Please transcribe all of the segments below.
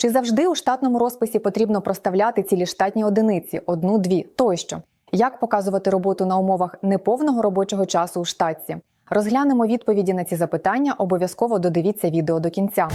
Чи завжди у штатному розписі потрібно проставляти цілі штатні одиниці одну-дві тощо? Як показувати роботу на умовах неповного робочого часу у штатці? Розглянемо відповіді на ці запитання. Обов'язково додивіться відео до кінця.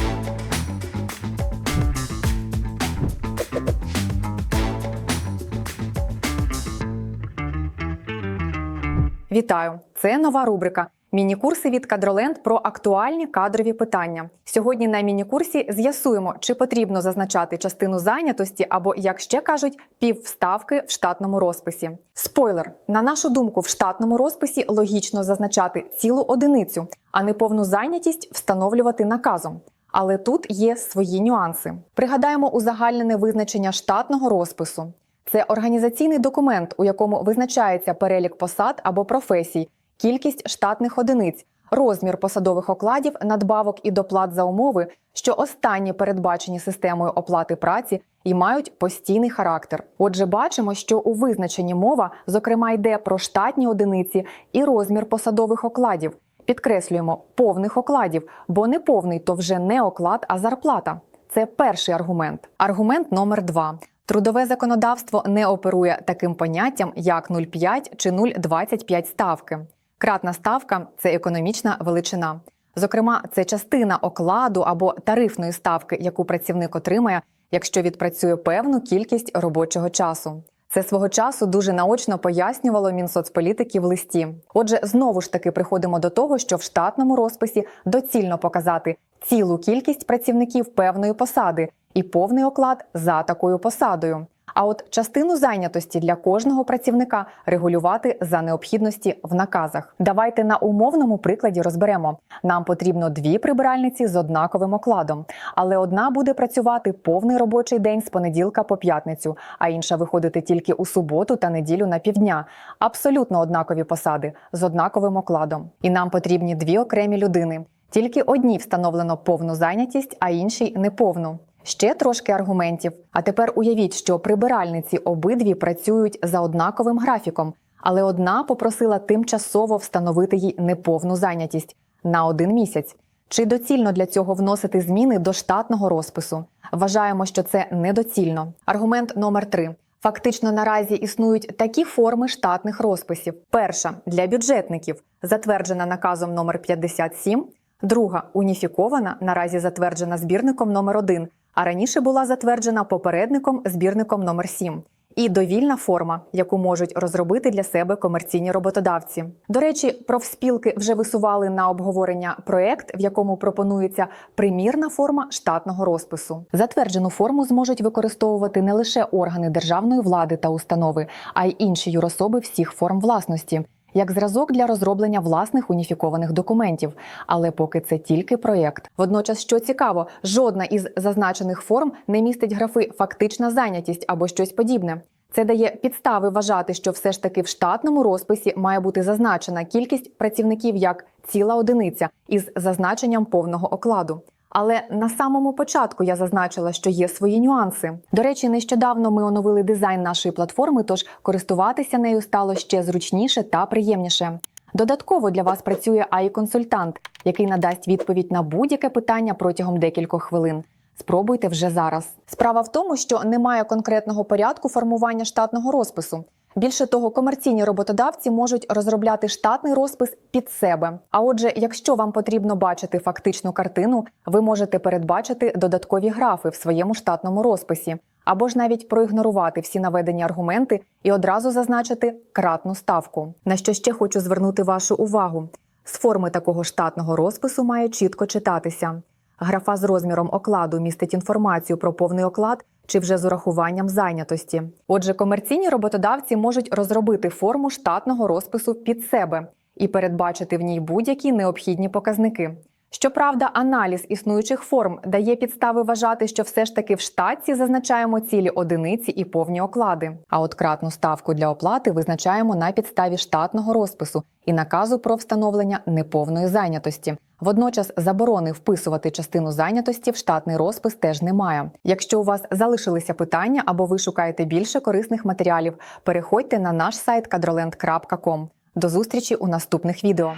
Вітаю! Це нова рубрика. Міні-курси від Кадроленд про актуальні кадрові питання. Сьогодні на міні-курсі з'ясуємо, чи потрібно зазначати частину зайнятості або, як ще кажуть, піввставки в штатному розписі. Спойлер: на нашу думку, в штатному розписі логічно зазначати цілу одиницю, а не повну зайнятість встановлювати наказом. Але тут є свої нюанси. Пригадаємо узагальнене визначення штатного розпису. Це організаційний документ, у якому визначається перелік посад або професій, кількість штатних одиниць, розмір посадових окладів, надбавок і доплат за умови, що останні передбачені системою оплати праці і мають постійний характер. Отже, бачимо, що у визначенні мова, зокрема, йде про штатні одиниці і розмір посадових окладів. Підкреслюємо повних окладів, бо неповний то вже не оклад, а зарплата. Це перший аргумент. Аргумент номер два. Трудове законодавство не оперує таким поняттям, як 0,5 чи 0,25 ставки. Кратна ставка це економічна величина. Зокрема, це частина окладу або тарифної ставки, яку працівник отримає, якщо відпрацює певну кількість робочого часу. Це свого часу дуже наочно пояснювало Мінсоцполітики в листі. Отже, знову ж таки приходимо до того, що в штатному розписі доцільно показати цілу кількість працівників певної посади і повний оклад за такою посадою. А от частину зайнятості для кожного працівника регулювати за необхідності в наказах. Давайте на умовному прикладі розберемо. Нам потрібно дві прибиральниці з однаковим окладом, але одна буде працювати повний робочий день з понеділка по п'ятницю, а інша виходити тільки у суботу та неділю на півдня. Абсолютно однакові посади з однаковим окладом. І нам потрібні дві окремі людини. Тільки одній встановлено повну зайнятість, а іншій неповну. Ще трошки аргументів. А тепер уявіть, що прибиральниці обидві працюють за однаковим графіком, але одна попросила тимчасово встановити їй неповну зайнятість на один місяць. Чи доцільно для цього вносити зміни до штатного розпису? Вважаємо, що це недоцільно. Аргумент номер три. Фактично наразі існують такі форми штатних розписів: перша для бюджетників, затверджена наказом номер 57, друга уніфікована, наразі затверджена збірником номер 1 а раніше була затверджена попередником збірником номер 7 і довільна форма, яку можуть розробити для себе комерційні роботодавці. До речі, профспілки вже висували на обговорення проект, в якому пропонується примірна форма штатного розпису. Затверджену форму зможуть використовувати не лише органи державної влади та установи, а й інші юрособи всіх форм власності як зразок для розроблення власних уніфікованих документів. Але поки це тільки проєкт. Водночас, що цікаво, жодна із зазначених форм не містить графи фактична зайнятість або щось подібне. Це дає підстави вважати, що все ж таки в штатному розписі має бути зазначена кількість працівників як ціла одиниця із зазначенням повного окладу. Але на самому початку я зазначила, що є свої нюанси. До речі, нещодавно ми оновили дизайн нашої платформи, тож користуватися нею стало ще зручніше та приємніше. Додатково для вас працює AI-консультант, який надасть відповідь на будь-яке питання протягом декількох хвилин. Спробуйте вже зараз. Справа в тому, що немає конкретного порядку формування штатного розпису. Більше того, комерційні роботодавці можуть розробляти штатний розпис під себе. А отже, якщо вам потрібно бачити фактичну картину, ви можете передбачити додаткові графи в своєму штатному розписі, або ж навіть проігнорувати всі наведені аргументи і одразу зазначити кратну ставку. На що ще хочу звернути вашу увагу: з форми такого штатного розпису має чітко читатися. Графа з розміром окладу містить інформацію про повний оклад чи вже з урахуванням зайнятості. Отже, комерційні роботодавці можуть розробити форму штатного розпису під себе і передбачити в ній будь-які необхідні показники. Щоправда, аналіз існуючих форм дає підстави вважати, що все ж таки в штатці зазначаємо цілі одиниці і повні оклади. А от кратну ставку для оплати визначаємо на підставі штатного розпису і наказу про встановлення неповної зайнятості. Водночас заборони вписувати частину зайнятості в штатний розпис теж немає. Якщо у вас залишилися питання або ви шукаєте більше корисних матеріалів, переходьте на наш сайт kadroland.com. До зустрічі у наступних відео.